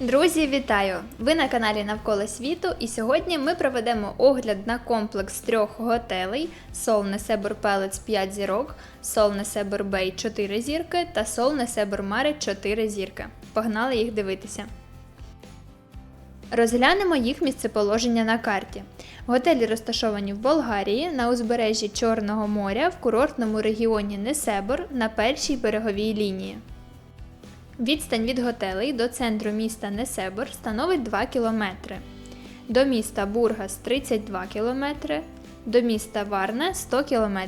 Друзі, вітаю! Ви на каналі Навколо світу, і сьогодні ми проведемо огляд на комплекс трьох готелей: Солне Себор Пелець 5 зірок, Солне Себор Бей 4 зірки та Солне Себор Маре 4 зірки. Погнали їх дивитися. Розглянемо їх місцеположення на карті. Готелі розташовані в Болгарії на узбережжі Чорного моря в курортному регіоні Несебор на першій береговій лінії. Відстань від готелей до центру міста Несебор становить 2 км. До міста Бургас 32 км, до міста Варна 100 км.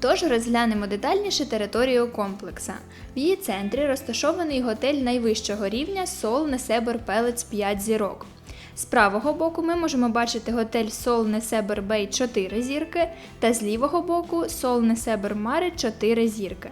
Тож розглянемо детальніше територію комплекса. В її центрі розташований готель найвищого рівня Сол Несебор Пелець 5 зірок. З правого боку ми можемо бачити готель Сол Несебер Бей 4 зірки та з лівого боку Сол Несебер Маре 4 зірки.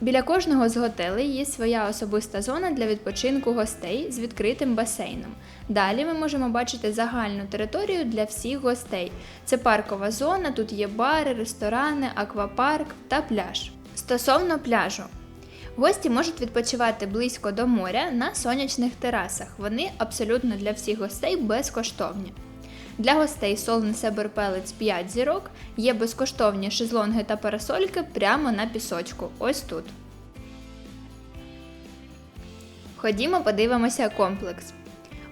Біля кожного з готелей є своя особиста зона для відпочинку гостей з відкритим басейном. Далі ми можемо бачити загальну територію для всіх гостей. Це паркова зона, тут є бари, ресторани, аквапарк та пляж. Стосовно пляжу, Гості можуть відпочивати близько до моря на сонячних терасах. Вони абсолютно для всіх гостей безкоштовні. Для гостей Солний Себер Пелець 5 зірок є безкоштовні шезлонги та парасольки прямо на пісочку. Ось тут. Ходімо, подивимося комплекс.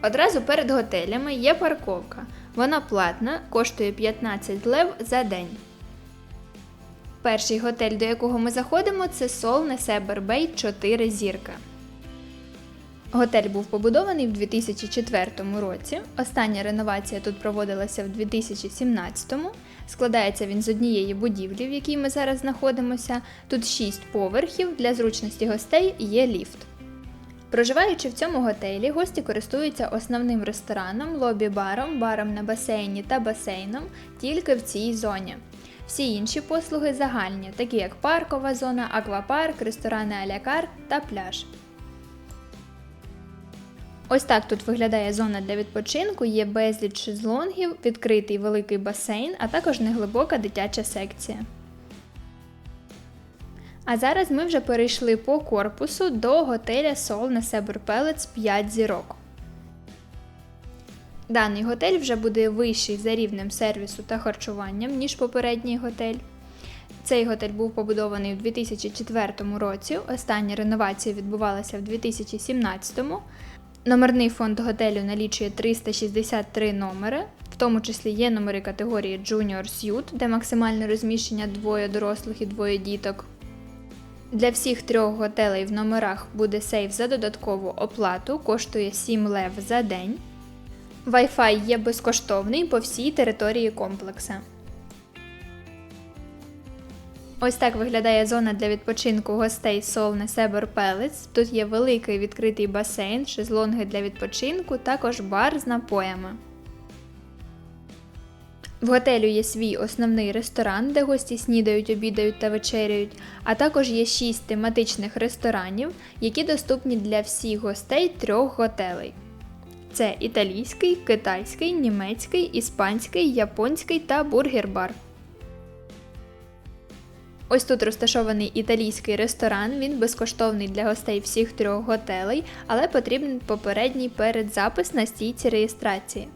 Одразу перед готелями є парковка. Вона платна, коштує 15 лев за день. Перший готель, до якого ми заходимо, це Солне Себер Бей 4 зірка. Готель був побудований в 2004 році. Остання реновація тут проводилася в 2017. Складається він з однієї будівлі, в якій ми зараз знаходимося. Тут 6 поверхів. Для зручності гостей є ліфт. Проживаючи в цьому готелі, гості користуються основним рестораном, лобі-баром, баром на басейні та басейном тільки в цій зоні. Всі інші послуги загальні, такі як паркова зона, аквапарк, ресторани алякар та пляж. Ось так тут виглядає зона для відпочинку, є безліч шезлонгів, відкритий великий басейн, а також неглибока дитяча секція. А зараз ми вже перейшли по корпусу до готеля Сол на Себер Пелець 5 зірок. Даний готель вже буде вищий за рівнем сервісу та харчуванням, ніж попередній готель. Цей готель був побудований у 2004 році. Остання реновація відбувалася в 2017. Номерний фонд готелю налічує 363 номери, в тому числі є номери категорії Junior Suite, де максимальне розміщення двоє дорослих і двоє діток. Для всіх трьох готелей в номерах буде сейф за додаткову оплату, коштує 7 лев за день. Wi-Fi є безкоштовний по всій території комплекса. Ось так виглядає зона для відпочинку гостей Солне Себер Пелець. Тут є великий відкритий басейн, шезлонги для відпочинку, також бар з напоями. В готелю є свій основний ресторан, де гості снідають, обідають та вечеряють, а також є 6 тематичних ресторанів, які доступні для всіх гостей трьох готелей. Це італійський, китайський, німецький, іспанський, японський та бургер-бар. Ось тут розташований італійський ресторан. Він безкоштовний для гостей всіх трьох готелей, але потрібен попередній передзапис на стійці реєстрації.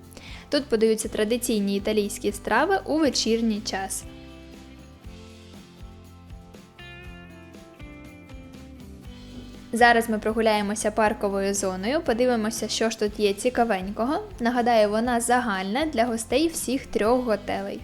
Тут подаються традиційні італійські страви у вечірній час. Зараз ми прогуляємося парковою зоною, подивимося, що ж тут є цікавенького. Нагадаю, вона загальна для гостей всіх трьох готелей.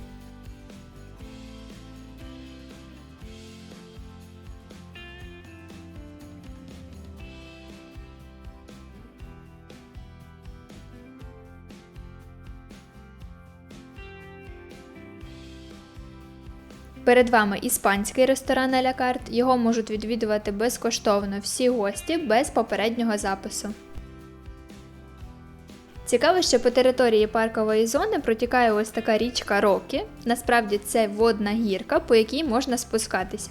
Перед вами іспанський ресторан «Аля карт». Його можуть відвідувати безкоштовно всі гості без попереднього запису. Цікаво, що по території паркової зони протікає ось така річка Рокі. Насправді це водна гірка, по якій можна спускатися.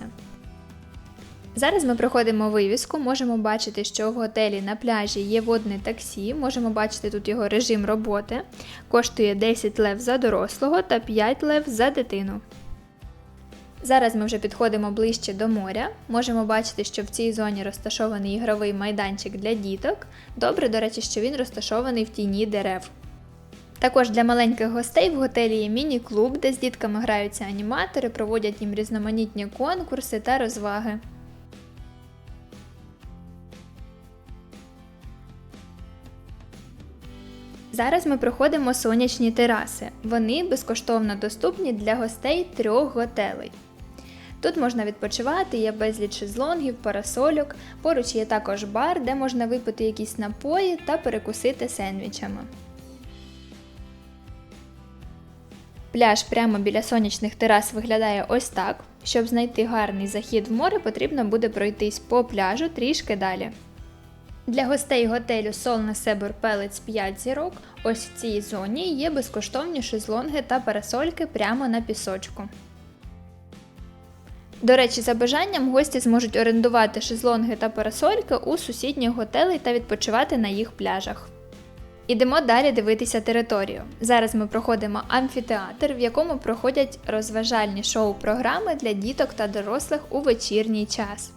Зараз ми проходимо вивіску, можемо бачити, що в готелі на пляжі є водне таксі, можемо бачити тут його режим роботи. Коштує 10 лев за дорослого та 5 лев за дитину. Зараз ми вже підходимо ближче до моря. Можемо бачити, що в цій зоні розташований ігровий майданчик для діток. Добре, до речі, що він розташований в тіні дерев. Також для маленьких гостей в готелі є міні-клуб, де з дітками граються аніматори, проводять їм різноманітні конкурси та розваги. Зараз ми проходимо сонячні тераси. Вони безкоштовно доступні для гостей трьох готелей. Тут можна відпочивати, є безліч шезлонгів, парасольок. Поруч є також бар, де можна випити якісь напої та перекусити сендвічами. Пляж прямо біля сонячних терас виглядає ось так. Щоб знайти гарний захід в море, потрібно буде пройтись по пляжу трішки далі. Для гостей готелю Sol на Пелець 5 зірок ось в цій зоні є безкоштовні шезлонги та парасольки прямо на пісочку. До речі, за бажанням гості зможуть орендувати шезлонги та парасольки у сусідніх готелей та відпочивати на їх пляжах. Ідемо далі дивитися територію. Зараз ми проходимо амфітеатр, в якому проходять розважальні шоу-програми для діток та дорослих у вечірній час.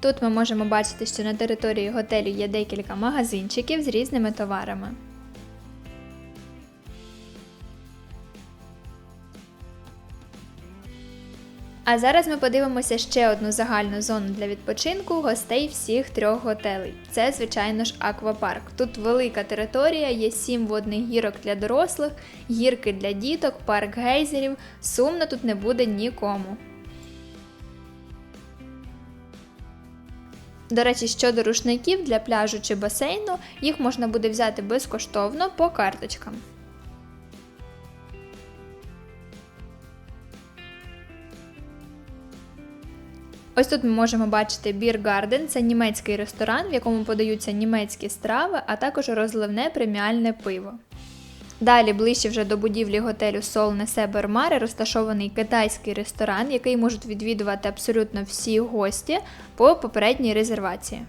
Тут ми можемо бачити, що на території готелю є декілька магазинчиків з різними товарами. А зараз ми подивимося ще одну загальну зону для відпочинку гостей всіх трьох готелей. Це, звичайно ж, аквапарк. Тут велика територія, є сім водних гірок для дорослих, гірки для діток, парк гейзерів. Сумно тут не буде нікому. До речі, щодо рушників для пляжу чи басейну, їх можна буде взяти безкоштовно по карточкам. Ось тут ми можемо бачити Garden, це німецький ресторан, в якому подаються німецькі страви, а також розливне преміальне пиво. Далі, ближче вже до будівлі готелю Сол Несе Бермари, розташований китайський ресторан, який можуть відвідувати абсолютно всі гості по попередній резервації.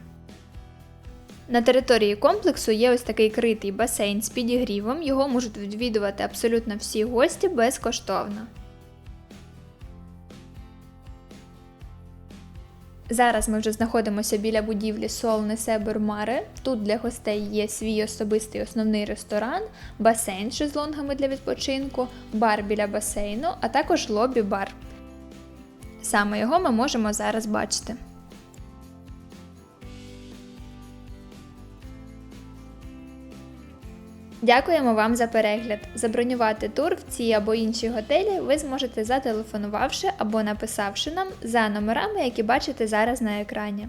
На території комплексу є ось такий критий басейн з підігрівом, його можуть відвідувати абсолютно всі гості безкоштовно. Зараз ми вже знаходимося біля будівлі Сол Несе Бермари. Тут для гостей є свій особистий основний ресторан, басейн з шезлонгами для відпочинку, бар біля басейну, а також лобі-бар. Саме його ми можемо зараз бачити. Дякуємо вам за перегляд. Забронювати тур в ці або інші готелі ви зможете зателефонувавши або написавши нам за номерами, які бачите зараз на екрані.